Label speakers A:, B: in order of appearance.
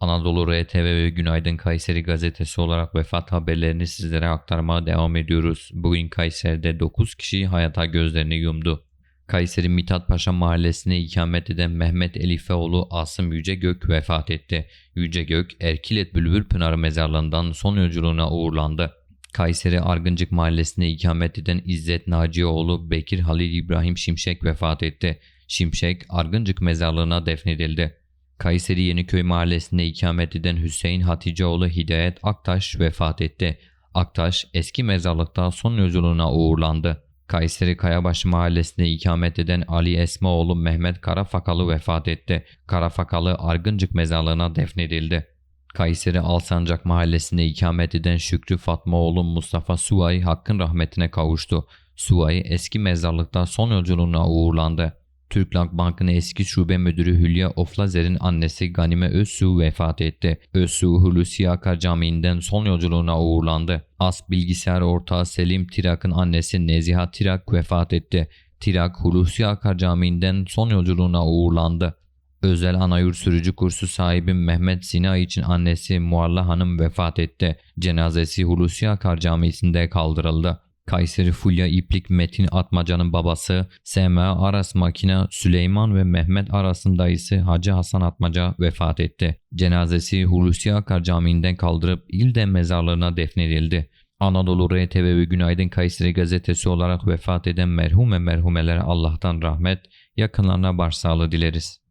A: Anadolu RTV ve Günaydın Kayseri gazetesi olarak vefat haberlerini sizlere aktarmaya devam ediyoruz. Bugün Kayseri'de 9 kişi hayata gözlerini yumdu. Kayseri Mithat Paşa mahallesine ikamet eden Mehmet Elifeoğlu Asım Yücegök vefat etti. Yücegök, Erkilet Bülbül Pınarı mezarlığından son yolculuğuna uğurlandı. Kayseri Argıncık mahallesine ikamet eden İzzet Nacioğlu Bekir Halil İbrahim Şimşek vefat etti. Şimşek, Argıncık mezarlığına defnedildi. Kayseri Yeniköy mahallesinde ikamet eden Hüseyin Haticeoğlu Hidayet Aktaş vefat etti. Aktaş eski mezarlıkta son yolculuğuna uğurlandı. Kayseri Kayabaşı mahallesinde ikamet eden Ali Esmaoğlu Mehmet Karafakalı vefat etti. Karafakalı Argıncık mezarlığına defnedildi. Kayseri Alsancak mahallesinde ikamet eden Şükrü Fatmaoğlu Mustafa Suay hakkın rahmetine kavuştu. Suay eski mezarlıkta son yolculuğuna uğurlandı. Türklank Bank'ın eski şube müdürü Hülya Oflazer'in annesi Ganime Özsu vefat etti. Özsu Hulusi Akar Camii'nden son yolculuğuna uğurlandı. As bilgisayar ortağı Selim Tirak'ın annesi Neziha Tirak vefat etti. Tirak Hulusi Akar Camii'nden son yolculuğuna uğurlandı. Özel anayurt sürücü kursu sahibi Mehmet Sina için annesi Mualla Hanım vefat etti. Cenazesi Hulusi Akar Camisi'nde kaldırıldı. Kayseri Fulya İplik Metin Atmaca'nın babası SMA Aras Makina Süleyman ve Mehmet Aras'ın dayısı Hacı Hasan Atmaca vefat etti. Cenazesi Hulusi Akar Camii'nden kaldırıp İlde mezarlığına defnedildi. Anadolu RTV ve Günaydın Kayseri gazetesi olarak vefat eden merhum ve merhumelere Allah'tan rahmet, yakınlarına başsağlığı dileriz.